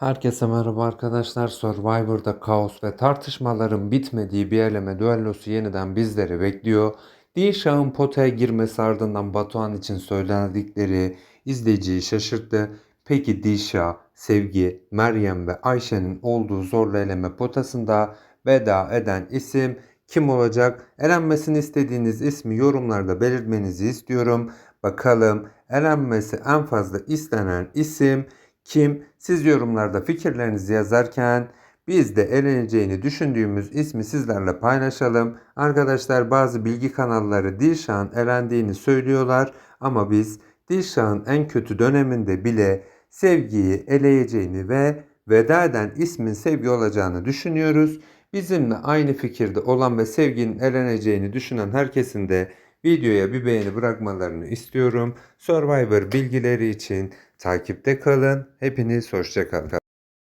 Herkese merhaba arkadaşlar. Survivor'da kaos ve tartışmaların bitmediği bir eleme düellosu yeniden bizleri bekliyor. Dilşah'ın potaya girmesi ardından Batuhan için söyledikleri izleyiciyi şaşırttı. Peki Dilşah, Sevgi, Meryem ve Ayşe'nin olduğu zorlu eleme potasında veda eden isim kim olacak? Elenmesini istediğiniz ismi yorumlarda belirtmenizi istiyorum. Bakalım elenmesi en fazla istenen isim kim? Siz yorumlarda fikirlerinizi yazarken biz de eleneceğini düşündüğümüz ismi sizlerle paylaşalım. Arkadaşlar bazı bilgi kanalları Dilşah'ın elendiğini söylüyorlar ama biz Dilşah'ın en kötü döneminde bile sevgiyi eleyeceğini ve veda eden ismin sevgi olacağını düşünüyoruz. Bizimle aynı fikirde olan ve sevginin eleneceğini düşünen herkesin de videoya bir beğeni bırakmalarını istiyorum. Survivor bilgileri için takipte kalın. Hepiniz hoşça kalın.